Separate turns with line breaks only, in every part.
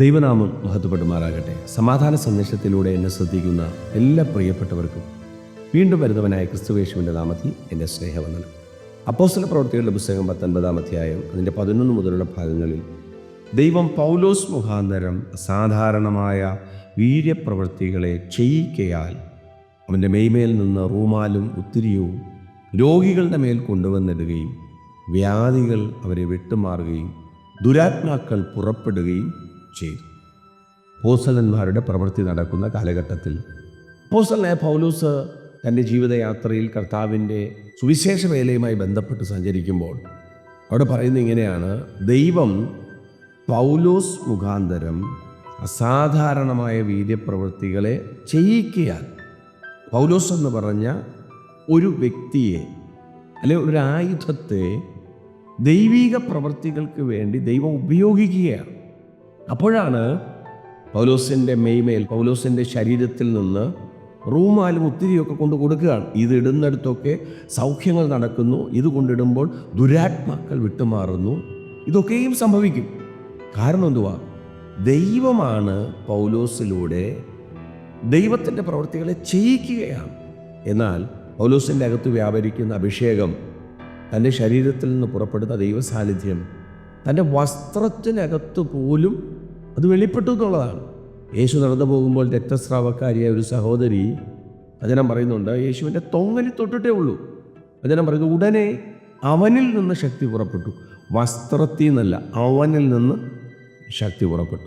ദൈവനാമം മഹത്വപ്പെടുമാറാകട്ടെ. സമാധാന സന്ദേശത്തിലൂടെ എന്നെ ശ്രദ്ധിക്കുന്ന എല്ലാ പ്രിയപ്പെട്ടവർക്കും വീണ്ടും വരുന്നവനായ ക്രിസ്തുവേശുവിന്റെ നാമത്തിൽ എന്റെ സ്നേഹവന്ദനം. അപ്പോസ്തല പ്രവർത്തികളുടെ പുസ്തകം പത്തൊൻപതാം അധ്യായം അതിന്റെ പതിനൊന്ന് മുതലുള്ള ഭാഗങ്ങളിൽ ദൈവം പൗലോസ് മുഖാന്തരം സാധാരണമായ വീര്യപ്രവൃത്തികളെ ചെയ്യിക്കയാൽ അവന്റെ മെയ്മേൽ നിന്ന് റൂമാലും ഉത്തിരിയവും രോഗികളുടെ മേൽ കൊണ്ടുവന്നിടുകയും വ്യാധികൾ അവരെ വിട്ടുമാറുകയും ദുരാത്മാക്കൾ പുറപ്പെടുകയും ചെയ്തു. പോസലന്മാരുടെ പ്രവൃത്തി നടക്കുന്ന കാലഘട്ടത്തിൽ പോസലനായ പൗലൂസ് തന്റെ ജീവിതയാത്രയിൽ കർത്താവിന്റെ സുവിശേഷ വേലയുമായി ബന്ധപ്പെട്ട് സഞ്ചരിക്കുമ്പോൾ അവിടെ പറയുന്നത് ഇങ്ങനെയാണ് ദൈവം പൗലോസ് മുഖാന്തരം അസാധാരണമായ വീര്യപ്രവൃത്തികളെ ചെയ്യിക്കയാൽ പൗലോസ് എന്ന് പറഞ്ഞ ഒരു വ്യക്തിയെ അല്ലെ ഒരു ആയുധത്തെ ദൈവിക പ്രവൃത്തികൾക്ക് വേണ്ടി ദൈവം ഉപയോഗിക്കുകയാണ്. അപ്പോഴാണ് പൗലോസിന്റെ മെയ്മേൽ പൗലോസിന്റെ ശരീരത്തിൽ നിന്ന് റൂമാലും ഒത്തിരിയൊക്കെ കൊണ്ട് കൊടുക്കുകയാണ്. ഇത് ഇടുന്നിടത്തൊക്കെ സൗഖ്യങ്ങൾ നടക്കുന്നു. ഇത് കൊണ്ടിടുമ്പോൾ ദുരാത്മാക്കൾ വിട്ടുമാറുന്നു. ഇതൊക്കെയും സംഭവിക്കും. കാരണം എന്തുവാ? ദൈവമാണ് പൗലോസിലൂടെ ദൈവത്തിന്റെ പ്രവൃത്തികളെ ചെയ്യിക്കുകയാണ്. എന്നാൽ പൗലോസിന്റെ അകത്ത് വ്യാപരിക്കുന്ന അഭിഷേകം തന്റെ ശരീരത്തിൽ നിന്ന് പുറപ്പെടുന്ന ദൈവസാന്നിധ്യം തന്റെ വസ്ത്രത്തിനകത്ത് പോലും അത് വെളിപ്പെട്ടു എന്നുള്ളതാണ്. യേശു നടന്നു പോകുമ്പോൾ രക്തസ്രാവക്കാരിയായ ഒരു സഹോദരി വചനം പറയുന്നുണ്ട് യേശുവിന്റെ തൊങ്ങലിൽ തൊട്ടിട്ടേ ഉള്ളൂ. വചനം പറയുന്നു ഉടനെ അവനിൽ നിന്ന് ശക്തി പുറപ്പെട്ടു. വസ്ത്രത്തിൽ നിന്നല്ല അവനിൽ നിന്ന് ശക്തി പുറപ്പെട്ടു.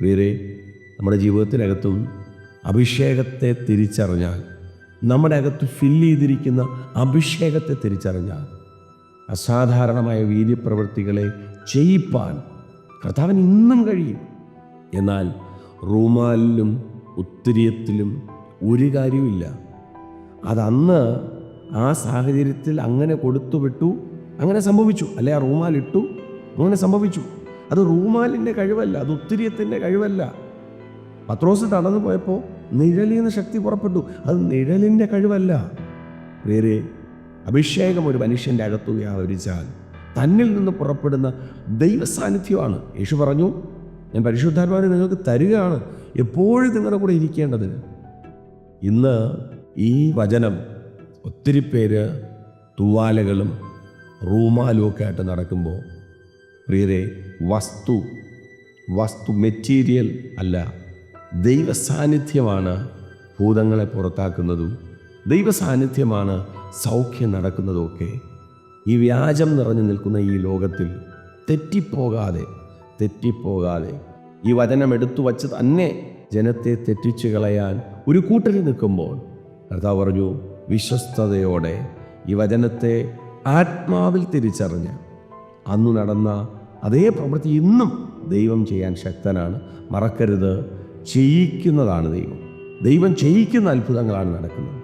പ്രിയരെ നമ്മുടെ ജീവിതത്തിനകത്തും അഭിഷേകത്തെ തിരിച്ചറിഞ്ഞാൽ നമ്മുടെ അകത്ത് ഫില്ല് ചെയ്തിരിക്കുന്ന അഭിഷേകത്തെ തിരിച്ചറിഞ്ഞാൽ അസാധാരണമായ വീര്യപ്രവൃത്തികളെ ചെയ്യിപ്പാൻ കർത്താവിന് ഇന്നും കഴിയും. എന്നാൽ റൂമാലിലും ഉത്തിരിയത്തിലും ഒരു കാര്യവുമില്ല. അതന്ന് ആ സാഹചര്യത്തിൽ അങ്ങനെ കൊടുത്തു വിട്ടു അങ്ങനെ സംഭവിച്ചു. അല്ലെ ആ റൂമാലിട്ടു അങ്ങനെ സംഭവിച്ചു. അത് റൂമാലിന്റെ കഴിവല്ല അത് ഉത്തിരിയത്തിന്റെ കഴിവല്ല. പത്രോസ് തടന്നു പോയപ്പോൾ നിഴലിൽ നിന്ന് ശക്തി പുറപ്പെട്ടു. അത് നിഴലിന്റെ കഴിവല്ല. വേറെ അഭിഷേകം ഒരു മനുഷ്യന്റെ അകത്തു വ്യാപരിച്ചാൽ തന്നിൽ നിന്ന് പുറപ്പെടുന്ന ദൈവസാന്നിധ്യമാണ്. യേശു പറഞ്ഞു ഞാൻ പരിശുദ്ധാത്മാവിനെ നിങ്ങൾക്ക് തരികയാണ്. എപ്പോഴും നിങ്ങളുടെ കൂടെ ഇരിക്കേണ്ടതിന്. ഇന്ന് ഈ വചനം ഒത്തിരി പേര് തൂവാലകളും റൂമാലും ഒക്കെ ആയിട്ട് നടക്കുമ്പോൾ പ്രിയരെ വസ്തു വസ്തു മെറ്റീരിയൽ അല്ല ദൈവ സാന്നിധ്യമാണ് ഭൂതങ്ങളെ പുറത്താക്കുന്നതും ദൈവ സാന്നിധ്യമാണ് സൗഖ്യം നടക്കുന്നതുമൊക്കെ ഈ വ്യാജം നിറഞ്ഞു നിൽക്കുന്ന ഈ ലോകത്തിൽ തെറ്റിപ്പോകാതെ തെറ്റിപ്പോകാതെ ഈ വചനം എടുത്തു വച്ച് തന്നെ ജനത്തെ തെറ്റിച്ചു കളയാൻ ഒരു കൂട്ടരി നിൽക്കുമ്പോൾ കർത്താവ് പറഞ്ഞു വിശ്വസ്തയോടെ ഈ വചനത്തെ ആത്മാവിൽ തിരിച്ചറിഞ്ഞ് അന്നു നടന്ന അതേ പ്രവൃത്തി ഇന്നും ദൈവം ചെയ്യാൻ ശക്തനാണ്. മറക്കരുത് ചെയ്യിക്കുന്നതാണ് ദൈവം. ദൈവം ചെയ്യിക്കുന്ന അത്ഭുതങ്ങളാണ് നടക്കുന്നത്.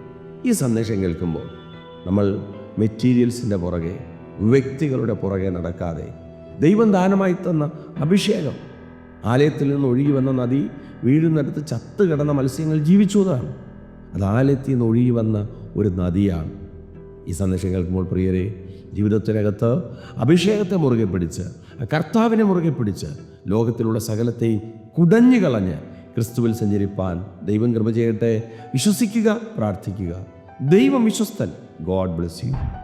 ഈ സന്ദേശം കേൾക്കുമ്പോൾ നമ്മൾ മെറ്റീരിയൽസിന്റെ പുറകെ വ്യക്തികളുടെ പുറകെ നടക്കാതെ ദൈവം ദാനമായി തന്ന അഭിഷേകം. ആലയത്തിൽ നിന്ന് ഒഴുകി വന്ന നദി വീഴുന്നിടത്ത് ചത്ത് കിടന്ന മത്സ്യങ്ങൾ ജീവിച്ചു എന്നാണ് അത് ആലയത്തിൽ നിന്ന് ഒഴുകി വന്ന ഒരു നദിയാണ്. ഈ സന്ദേശം കേൾക്കുമ്പോൾ പ്രിയരെ ജീവിതത്തിനകത്ത് അഭിഷേകത്തെ മുറുകെ പിടിച്ച് കർത്താവിനെ മുറുകെ പിടിച്ച് ലോകത്തിലുള്ള സകലത്തെയും കുടഞ്ഞു കളഞ്ഞ് ക്രിസ്തുവിൽ സഞ്ചരിപ്പാൻ ദൈവം കൃപ ചെയ്യട്ടെ. വിശ്വസിക്കുക പ്രാർത്ഥിക്കുക. ദൈവം വിശ്വസ്തൻ. God bless you.